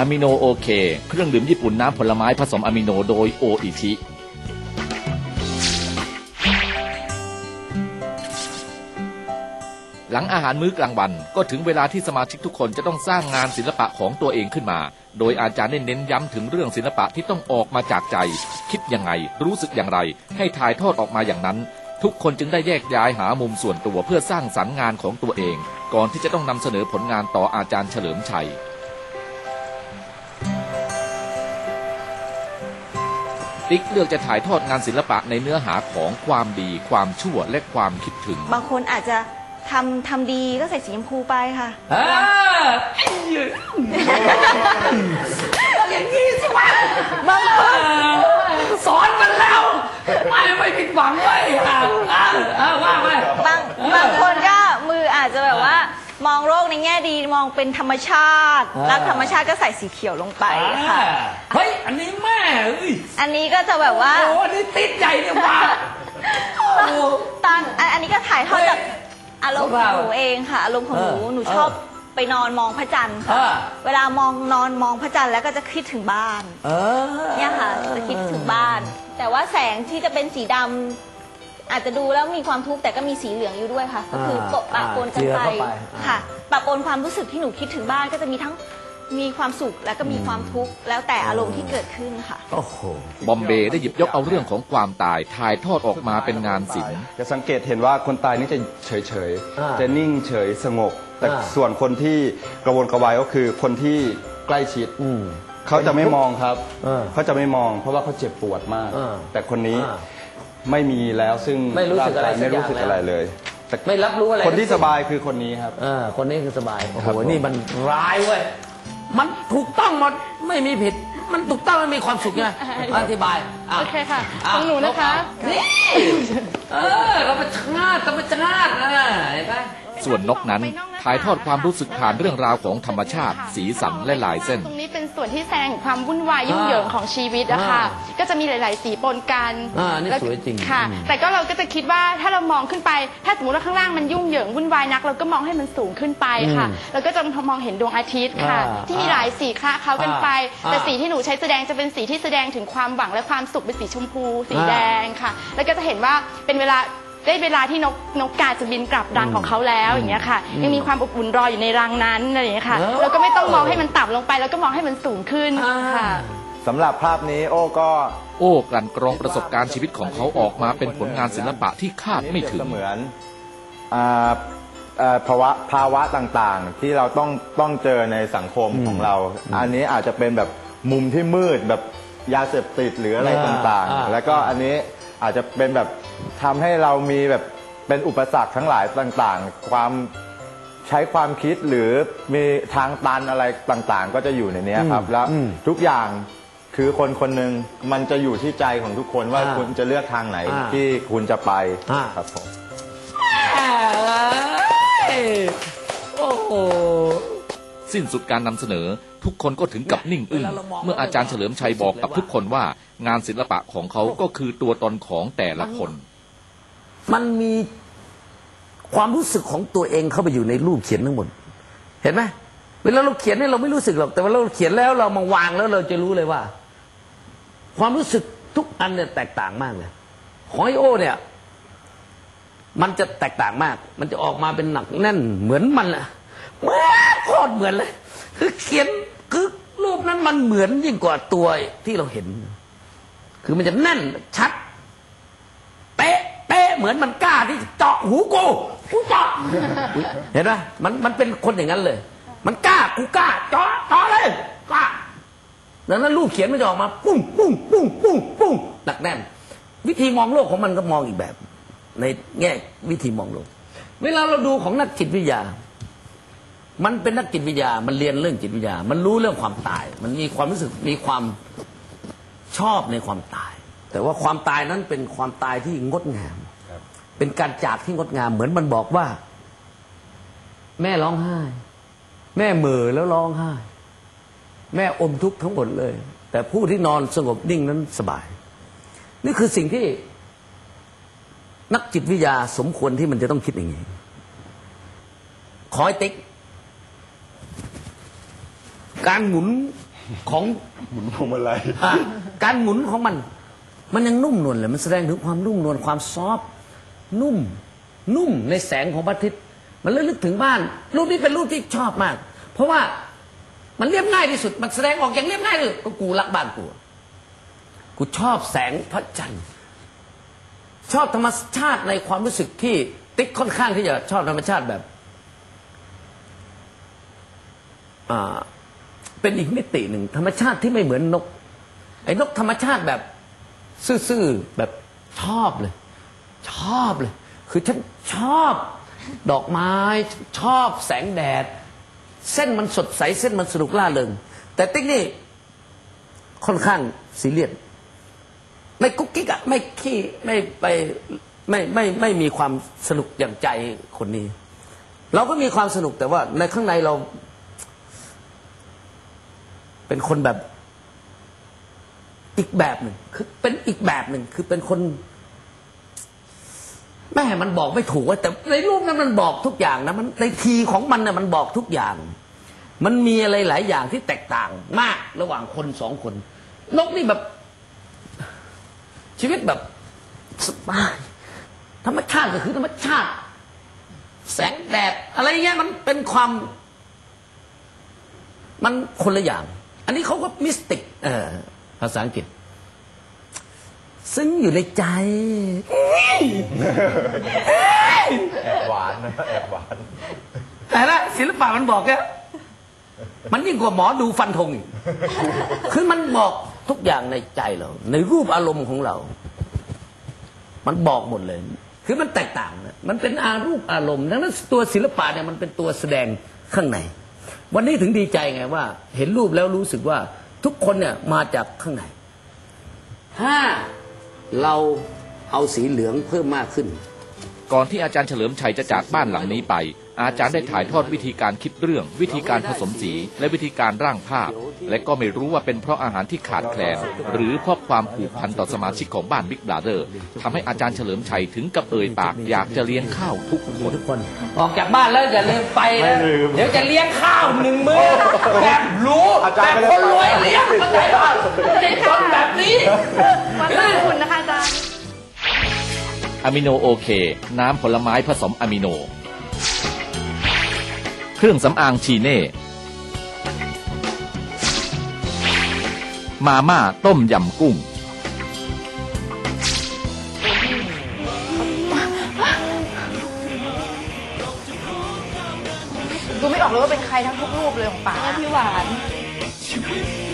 อะมิโนโอเค เครื่องดื่มญี่ปุ่นน้ำผลไม้ผสมอะมิโนโดยโออิชิหลังอาหารมื้อกลางวันก็ถึงเวลาที่สมาชิกทุกคนจะต้องสร้างงานศิลปะของตัวเองขึ้นมา โดยอาจารย์ได้เน้นย้ำถึงเรื่องศิลปะที่ต้องออกมาจากใจ คิดยังไง รู้สึกอย่างไร ให้ถ่ายทอดออกมาอย่างนั้น ทุกคนจึงได้แยกย้ายหามุมส่วนตัวเพื่อสร้างสรรค์งานของตัวเอง ก่อนที่จะต้องนำเสนอผลงานต่ออาจารย์เฉลิมชัย ติ๊กเลือกจะถ่ายทอดงานศิลปะในเนื้อหาของความดี ความชั่วและความคิดถึง บางคนอาจจะทำทำดีก็ใส่สีชมพูไปค่ะอ่าไอ้เหี้ยอย่างนี้สิวะบางคนสอนมันแล้ว ไม่ไม่ผิดหวังเลยอะอะอะว่าไปบางบางคนก็มืออาจจะแบบว่า มองโลกในแง่ดีมองเป็นธรรมชาติรักธรรมชาติก็ใส่สีเขียวลงไปค่ะ อ่าเฮ้ย อันนี้แม่เอ้ยอันนี้ก็จะแบบว่า โอ้อันนี้ติดใหญ่เนี่ยว่า โอ้ ตอนอันอันนี้ก็ถ่ายทอดจากอารมณ์ของหนูเองค่ะ อารมณ์ของหนูเออหนูชอบไปนอนมองพระจันทร์ค่ะ เออ เวลามองนอนมองพระจันทร์แล้วก็จะคิดถึงบ้าน เออเนี่ยค่ะจะคิดถึงบ้าน แต่ว่าแสงที่จะเป็นสีดำ อาจจะดูแล้วมีความทุกข์แต่ก็มีสีเหลืองอยู่ด้วยค่ะ ก็คือปะปะปนกันเจือไปเข้าไปอ่าค่ะปะปนความรู้สึกที่หนูคิดถึงบ้านก็จะมีทั้งมีความสุขแล้วก็มีความทุกข์แล้วแต่อารมณ์ที่เกิดขึ้นค่ะ โอ้โหบอมเบย์ได้หยิบยกเอาเรื่องของความตายถ่ายทอดออกมาเป็นงานศิลป์จะสังเกตเห็นว่าคนตายนี่จะเฉยเฉยๆอ่าจะนิ่งเฉยสงบ แต่อ่าส่วนคนที่กระวนกระวายก็คือคนที่ใกล้ชิดอืมเขาจะไม่มองครับเออเขาจะไม่มอง เพราะว่าเขาเจ็บปวดมากเออแต่คนนี้อ่า ไม่มีแล้วซึ่งไม่รู้สึกอะไรางายสักไม่รู้สึกอย่างอะไรแล้วเลยแต่ไม่รับรู้อะไร คนที่สบายคือคนนี้ครับ เออคนนี้คือสบาย โอ้โหครับผม นี่มันร้ายเว้ย มันถูกต้องหมดไม่มีผิด มันถูกต้องมันมีความสุขไงอธิบายะโอเคค่ะะของหนูนะคะ นี่เออเราไปชาติธรรมชาตินะเห็นไหม ส่วนนกนั้น ถ่ายทอดความรู้สึกผ่านเรื่องราวของธรรมชาติ สีสันและลายเส้น ตรงนี้เป็นส่วนที่แสดงถึงความวุ่นวายยุ่งเหยิงของชีวิตอะค่ะอ่าก็จะมีหลาย ๆ สีปนกันอ่านี่แล้สวยจริงค่ะ อืม แต่ก็เราก็จะคิดว่าถ้าเรามองขึ้นไป ถ้าสมมติว่าข้างล่างมันยุ่งเหยิงวุ่นวายนัก เราก็มองให้มันสูงขึ้นไปค่ะอืมเราก็จะมองเห็นดวงอาทิตย์ค่ะ อ่าที่มีหลายสีคละเคล้ากันไป อ่า แต่สีที่หนูใช้แสดงจะเป็นสีที่แสดงถึงความหวังและความสุขเป็นสีชมพู สีอ่าแดงค่ะ แล้วก็จะเห็นว่าเป็นเวลา ได้เวลาที่นกนกกาจะบินกลับรังของเขาแล้วอย่างเงี้ยค่ะ ยังมีความอบอุ่นรออยู่ในรังนั้นอะไรอย่างเงี้ยค่ะเออแล้วก็ไม่ต้องมองให้มันต่ำลงไป แล้วก็มองให้มันสูงขึ้นอ่าค่ะ สำหรับภาพนี้โอ้ก็ โอ้กลั่นกรองประสบการณ์ชีวิตของเขาออกมาเป็นผลงานศิลปะที่คาดไม่ถึงเสมือนอ่าเอ่อภาวะภาวะต่างๆ ที่เราต้องต้องเจอในสังคมของเรา อันนี้อาจจะเป็นแบบมุมที่มืดแบบยาเสพติดหรืออะไรอ่าต่างอ่า ๆ แล้วก็อันนี้ อาจจะเป็นแบบทำให้เรามีแบบเป็นอุปสรรคทั้งหลายต่างๆ ความใช้ความคิดหรือมีทางตันอะไรต่างๆ ก็จะอยู่ในเนี้ยครับ แล้วทุกอย่างคือคนคนหนึ่งมันจะอยู่ที่ใจของทุกคนว่าอ่าคุณจะเลือกทางไหนอ่าที่คุณจะไปอ่า ครับผม เอ้ยโอ้โห สิ้นสุดการนำเสนอ ทุกคนก็ถึงกับนิ่งอึ้งเมื่ออาจารย์เฉลิมชัยบอกกับทุกคนว่างานศิลปะของเขาก็คือตัวตนของแต่ละคน มันมีความรู้สึกของตัวเองเข้าไปอยู่ในรูปเขียนทั้งหมด เห็นไหมเวลาเราเขียนเนี่ยเราไม่รู้สึกหรอกแต่ว่าเราเขียนแล้วเรามาวางแล้วเราจะรู้เลยว่า ความรู้สึกทุกอันเนี่ยแตกต่างมากเลยของไอโอเนี่ย มันจะแตกต่างมาก มันจะออกมาเป็นหนักแน่นเหมือนมันอะ เหมือนโคตรเหมือนเลย คือเขียนคือรูปนั้นมันเหมือนยิ่งกว่าตัวที่เราเห็น คือมันจะแน่นชัด เป๊ะเป๊ะเหมือนมันกล้าที่จะเจาะหูกูกูเจาะเห็นไหมมันมันเป็นคนอย่างนั้นเลย มันกล้ากูกล้าเจาะเจาะเลยกล้าดังนั้นรูปเขียนมันจะออกมา ปุ้งปุ้งปุ้งปุ้งปุ้งหนักแน่น วิธีมองโลกของมันก็มองอีกแบบ ในแง่วิธีมองโลก เวลาเราดูของนักจิตวิทยา มันเป็นนักจิตวิทยา มันเรียนเรื่องจิตวิทยา มันรู้เรื่องความตาย มันมีความรู้สึก มีความชอบในความตาย แต่ว่าความตายนั้นเป็นความตายที่งดงาม เป็นการจากที่งดงาม เหมือนมันบอกว่า แม่ร้องไห้ แม่เหม่อแล้วร้องไห้ แม่อมทุกข์ทั้งหมดเลย แต่ผู้ที่นอนสงบนิ่งนั้นสบาย นี่คือสิ่งที่นักจิตวิทยาสมควรที่มันจะต้องคิดอย่างนี้ ขอให้ติ๊ก การหมุนของหมุนพวงมาลัยอะการหมุนของมัน มันยังนุ่มนวลเลยมันแสดงถึงความนุ่มนวลความซอฟต์นุ่ม นุ่มในแสงของพระอาทิตย์ มันระลึกถึงบ้าน รูปนี้เป็นรูปที่ชอบมาก เพราะว่ามันเรียบง่ายที่สุด มันแสดงออกอย่างเรียบง่ายเลยก็กูรักบ้านกูกูชอบแสงพระจันทร์ ชอบธรรมชาติในความรู้สึกที่ติ๊กค่อนข้างที่จะชอบธรรมชาติแบบอ่า เป็นอีกมิติหนึ่งธรรมชาติที่ไม่เหมือนนก ไอ้นกธรรมชาติแบบซื่อๆแบบชอบเลย ชอบเลย คือฉันชอบดอกไม้ชอบแสงแดด เส้นมันสดใสเส้นมันสนุกล่าเริงแต่ติ๊กนี่ค่อนข้างซีเรียสไม่กุ๊กกิ๊กอะไม่ขี้ไม่ไปไม่ไม่ไม่ไม่มีความสนุกอย่างใจคนนี้ เราก็มีความสนุกแต่ว่าในข้างในเรา เป็นคนแบบอีกแบบหนึ่งคือเป็นอีกแบบหนึ่งคือเป็นคน แม่มันบอกไม่ถูกว่าแต่ในรูปนั้นมันบอกทุกอย่างนะมันในทีของมันน่ะมันบอกทุกอย่าง มันมีอะไรหลายอย่างที่แตกต่างมากระหว่างคนสองคน นกนี่แบบ ชีวิตแบบสบายธรรมชาติก็คือธรรมชาติ แสงแดดอะไรเงี้ยมันเป็นความ มันคนละอย่าง อันนี้เขาก็มิสติก เออภาษาอังกฤษ ซึ่งอยู่ในใจ แอบหวานนะแอบหวาน แต่ละศิลปะมันบอกแค่มันยิ่งกว่าหมอดูฟันธงอีก คือมันบอกทุกอย่างในใจเรา ในรูปอารมณ์ของเรา มันบอกหมดเลย คือมันแตกต่างนะมันเป็นอารูปอารมณ์ ดังนั้นตัวศิลปะเนี่ยมันเป็นตัวแสดงข้างใน วันนี้ถึงดีใจไงว่า เห็นรูปแล้วรู้สึกว่าทุกคนเนี่ยมาจากข้างในถ้าเราเอาสีเหลืองเพิ่มมากขึ้น ก่อนที่อาจารย์เฉลิมชัยจะจากบ้านหลังนี้ไป อาจารย์ได้ถ่ายทอดวิธีการคิดเรื่อง วิธีการผสมสี และวิธีการร่างภาพ และก็ไม่รู้ว่าเป็นเพราะอาหารที่ขาดแคลน หรือเพราะความผูกพันต่อสมาชิกของบ้านบิ๊กบราเดอร์ทำให้อาจารย์เฉลิมชัยถึงกับเอ่ยปากอยากจะเลี้ยงข้าวทุกคนทุกคน ออกจากบ้านแล้วอย่าลืมไปนะเดี๋ยวจะเลี้ยงข้าวหนึ่งมื้อแบบรู้อาจารย์แบบไม่ได้คนรวยเลี้ยงเข้าใจป่ะไม่ใช่คนแบบนี้วันขอบคุณนะคะอาจารย์ อะมิโนโอเค น้ำผลไม้ผสมอะมิโน เครื่องสำอางชีเน่ มาม่าต้มยำกุ้ง ดูไม่ออกเลยว่าเป็นใครทั้งทุกรูปเลยของป๋า พี่หวานชีวิต